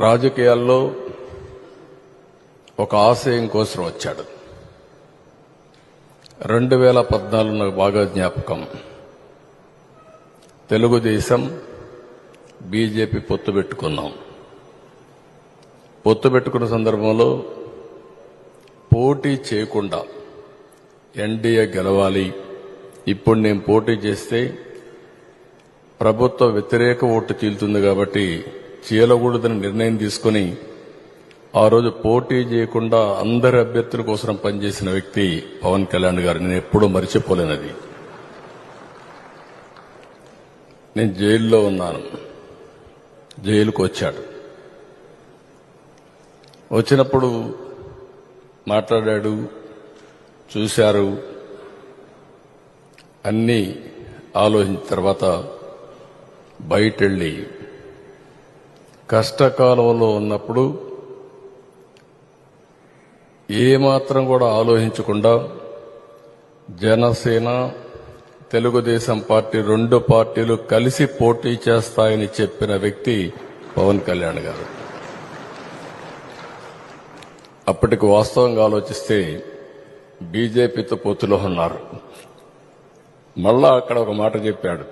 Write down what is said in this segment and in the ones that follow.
రాజకీయాల్లో ఒక ఆశయం కోసం వచ్చాడు. రెండు వేల పద్నాలుగు నాకు బాగా జ్ఞాపకం. తెలుగుదేశం బీజేపీ పొత్తు పెట్టుకున్నాం. పొత్తు పెట్టుకున్న సందర్భంలో పోటీ చేయకుండా ఎన్డీఏ గెలవాలి. ఇప్పుడు నేను పోటీ చేస్తే ప్రభుత్వ వ్యతిరేక ఓటు చీలుతుంది కాబట్టి చీలకూడదని నిర్ణయం తీసుకుని ఆ రోజు పోటీ చేయకుండా అందరి అభ్యర్థుల కోసం పనిచేసిన వ్యక్తి పవన్ కళ్యాణ్ గారు. నేను ఎప్పుడూ మరిచిపోలేనది. నేను జైల్లో ఉన్నాను. జైలుకు వచ్చాడు. వచ్చినప్పుడు మాట్లాడాడు చూశారు. అన్నీ ఆలోచించిన తర్వాత బయటెళ్ళి కష్టకాలంలో ఉన్నప్పుడు ఏమాత్రం కూడా ఆలోచించకుండా జనసేన తెలుగుదేశం పార్టీ రెండు పార్టీలు కలిసి పోటీ చేస్తాయని చెప్పిన వ్యక్తి పవన్ కళ్యాణ్ గారు. అప్పటికి వాస్తవంగా ఆలోచిస్తే బీజేపీతో పొత్తులో ఉన్నారు. మళ్ళా అక్కడ ఒక మాట చెప్పాడు.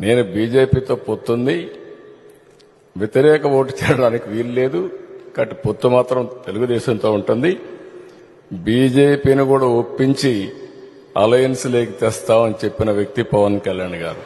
నేను బీజేపీతో పొత్తుంది వ్యతిరేక ఓటు చేయడానికి వీలు లేదు కాబట్టి పొత్తు మాత్రం తెలుగుదేశంతో ఉంటుంది. బీజేపీని కూడా ఒప్పించి అలయన్స్ లేక తెస్తామని చెప్పిన వ్యక్తి పవన్ కళ్యాణ్ గారు.